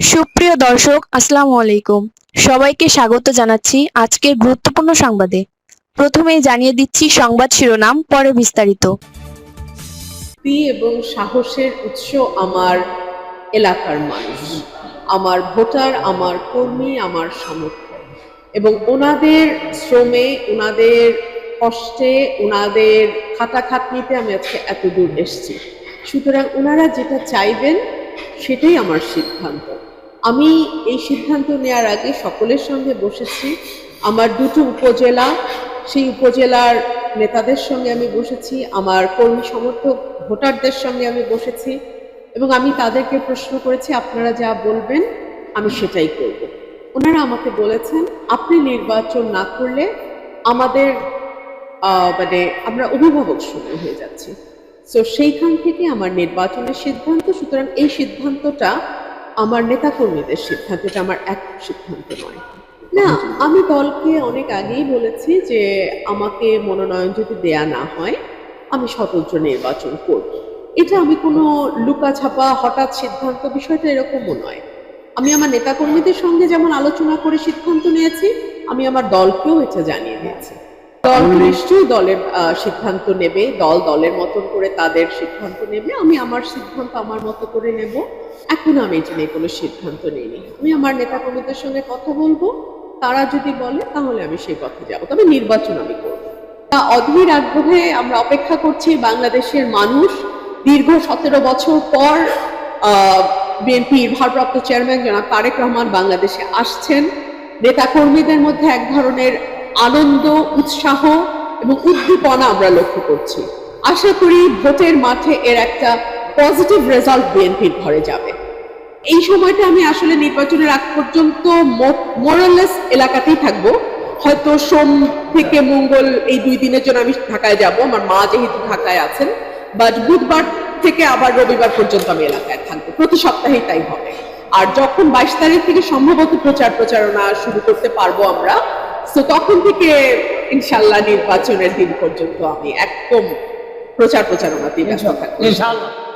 সুপ্রিয় দর্শক, আসসালামু আলাইকুম। সবাইকে স্বাগত জানাচ্ছি আজকের গুরুত্বপূর্ণ সংবাদে। প্রথমেই জানিয়ে দিচ্ছি সংবাদ শিরোনাম, পরে বিস্তারিত। এবং সাহসের উৎস আমার এলাকার মানুষ। আমার ভোটার, আমার কর্মী, আমার সমর্থক। এবং ওনাদের শ্রমে, ওনাদের কষ্টে, ওনাদের খাটাখাটনিতে আমি আজকে এত দূর এসেছি। সুতরাং ওনারা যেটা চাইবেন, সেটাই আমার সিদ্ধান্ত। আমি এই সিদ্ধান্ত নেওয়ার আগে সকলের সঙ্গে বসেছি। আমার দুটো উপজেলা, সেই উপজেলার নেতাদের সঙ্গে আমি বসেছি, আমার কর্মী সমর্থক ভোটারদের সঙ্গে আমি বসেছি এবং আমি তাদেরকে প্রশ্ন করেছি, আপনারা যা বলবেন, আমি সেটাই করব। ওনারা আমাকে বলেছেন, আপনি নির্বাচন না করলে আমাদের মানে আমরা অভিভাবক শূন্য হয়ে যাচ্ছি। তো সেইখান থেকে আমার নির্বাচনের সিদ্ধান্ত, সুতরাং এই সিদ্ধান্তটা আমার নেতাকর্মীদের সিদ্ধান্ত এটা আমার এক সিদ্ধান্ত নয়। না আমি দলকে অনেক আগেই বলেছি যে আমাকে মনোনয়ন যদি দেয়া না হয় আমি স্বতন্ত্র নির্বাচন করব। এটা আমি কোনো লুকাছাপা হঠাৎ সিদ্ধান্ত বিষয়টা এরকমও নয়। আমি আমার নেতাকর্মীদের সঙ্গে যেমন আলোচনা করে সিদ্ধান্ত নিয়েছি আমি আমার দলকেও এটা জানিয়ে দিয়েছি। দল নিশ্চয়ই দলের সিদ্ধান্ত নেবে দল দলের মতন করে তাদের সিদ্ধান্ত নেবে আমি আমার সিদ্ধান্ত আমার মতো করে নেব। এখন আমি এটা নিয়ে কোনো সিদ্ধান্ত নিইনি। আমি আমার নেতাকর্মীদের সঙ্গে কথা বলব, তারা যদি বলে, তাহলে আমি সেই পথে যাব। তবে নির্বাচন আমি করব। তা অধীর আগ্রহে আমরা অপেক্ষা করছি বাংলাদেশের মানুষ। দীর্ঘ সতেরো বছর পর বিএনপির ভারপ্রাপ্ত চেয়ারম্যান জনাব তারেক রহমান বাংলাদেশে আসছেন। নেতাকর্মীদের মধ্যে এক ধরনের আনন্দ, উৎসাহ এবং উদ্দীপনা আমরা লক্ষ্য করছি। আশা করি ভোটের মাঠে এর একটা পজিটিভ রেজাল্ট বিএনপির ঘরে যাবে। এই সময়টা আমি আসলে নির্বাচনের আগ পর্যন্ত মোরালেস এলাকাতেই থাকব। হয়তো সোম থেকে মঙ্গল এই দুই দিনের জন্য আমি ঢাকায় যাব। আমার মা যেহেতু ঢাকায় আছেন। বাট বুধবার থেকে আবার রবিবার পর্যন্ত আমি এলাকায় থাকব। প্রতি সপ্তাহেই তাই হবে। আর যখন বাইশ তারিখ থেকে সম্ভবত প্রচার প্রচারণা শুরু করতে পারব আমরা, তো তখন থেকে ইনশাল্লাহ নির্বাচনের দিন পর্যন্ত আমি একদম প্রচার প্রচারণাতেই ব্যস্ত থাকব। ইনশাআল্লাহ।